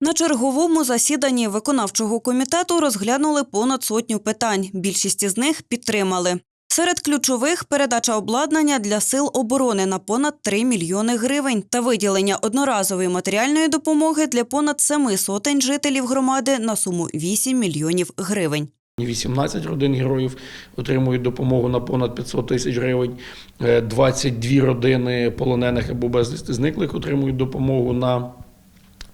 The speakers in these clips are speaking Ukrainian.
На черговому засіданні виконавчого комітету розглянули понад сотню питань. Більшість із них підтримали. Серед ключових передача обладнання для сил оборони на понад 3 мільйони гривень та виділення одноразової матеріальної допомоги для понад семи сотень жителів громади на суму 8 мільйонів гривень. 18 родин героїв отримують допомогу на понад 500 тисяч гривень. Е, 22 родини полонених або безвісти зниклих отримують допомогу на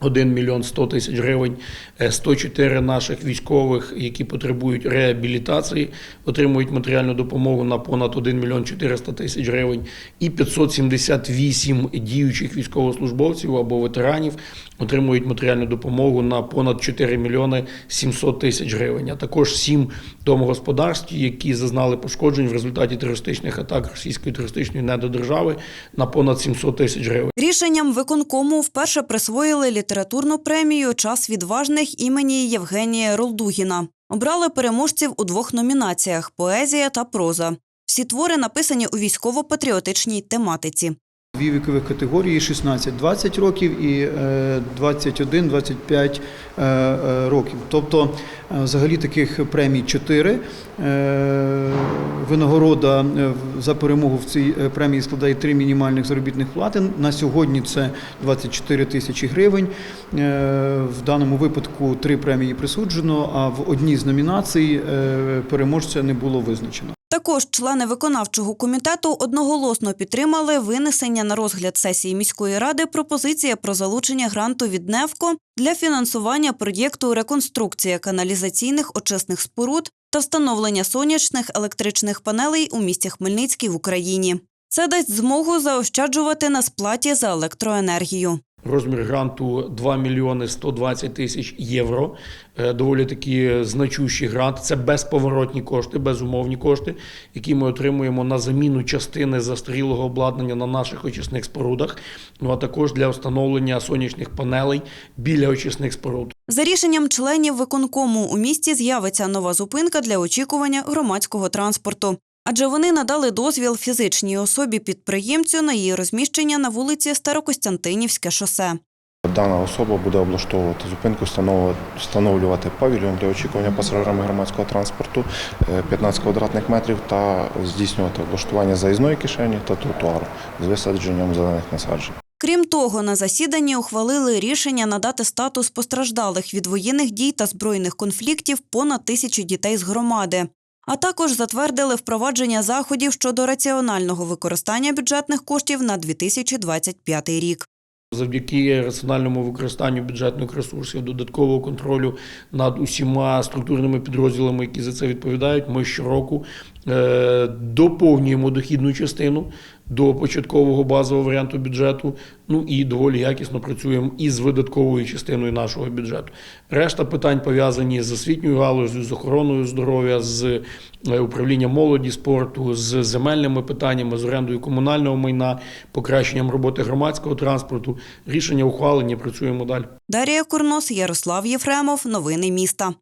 1 мільйон 100 тисяч гривень. Е, 104 наших військових, які потребують реабілітації, отримують матеріальну допомогу на понад 1 мільйон 400 тисяч гривень. І 578 діючих військовослужбовців або ветеранів отримують матеріальну допомогу на понад 4 мільйони 700 тисяч гривень. А також 7 домогосподарств, які зазнали пошкоджень в результаті терористичних атак російської терористичної недодержави на понад 700 тисяч гривень. Рішенням виконкому вперше присвоїли літературну премію Час відважних імені Євгенія Ролдугіна. Обрали переможців у двох номінаціях поезія та проза. Всі твори написані у військово-патріотичній тематиці. Дві вікових категорії 16-20 років і е, 21-25 е, е, років. Тобто, е, взагалі таких премій 4. Е, Винагорода е, за перемогу в цій е, премії складає 3 мінімальних заробітних плати. На сьогодні це 24 тисячі гривень. Е, В даному випадку три премії присуджено, а в одній з номінацій е, переможця не було визначено. Також члени виконавчого комітету одноголосно підтримали винесення на розгляд сесії міської ради пропозиція про залучення гранту від НЕВКО для фінансування проєкту реконструкція каналізаційних очисних споруд та встановлення сонячних електричних панелей у місті Хмельницький в Україні. Це дасть змогу заощаджувати на сплаті за електроенергію. Розмір гранту 2 мільйони 120 тисяч євро. Е, Доволі такі значущий грант. Це безповоротні кошти, безумовні кошти, які ми отримуємо на заміну частини застарілого обладнання на наших очисних спорудах. Ну а також для встановлення сонячних панелей біля очисних споруд. За рішенням членів виконкому у місті з'явиться нова зупинка для очікування громадського транспорту. Адже вони надали дозвіл фізичній особі підприємцю на її розміщення на вулиці Старокостянтинівське шосе. Дана особа буде облаштовувати зупинку, встановлювати- павільйон для очікування пасажирами громадського транспорту е, 15 квадратних метрів та здійснювати облаштування заїзної кишені та тротуару з висадженням зелених насаджень. Крім того, на засіданні ухвалили рішення надати статус постраждалих від воєнних дій та збройних конфліктів понад тисячі дітей з громади. А також затвердили впровадження заходів щодо раціонального використання бюджетних коштів на 2025 рік. Завдяки раціональному використанню бюджетних ресурсів, додаткового контролю над усіма структурними підрозділами, які за це відповідають, ми щороку доповнюємо дохідну частину до початкового базового варіанту бюджету. Ну і доволі якісно працюємо із видатковою частиною нашого бюджету. Решта питань пов'язані з освітньою галузю, з охороною здоров'я, з е, управлінням молоді, спорту, з земельними питаннями, з орендою комунального майна, покращенням роботи громадського транспорту. Рішення ухвалені, працюємо далі. Дарія Курнос, Ярослав Єфремов. Новини міста.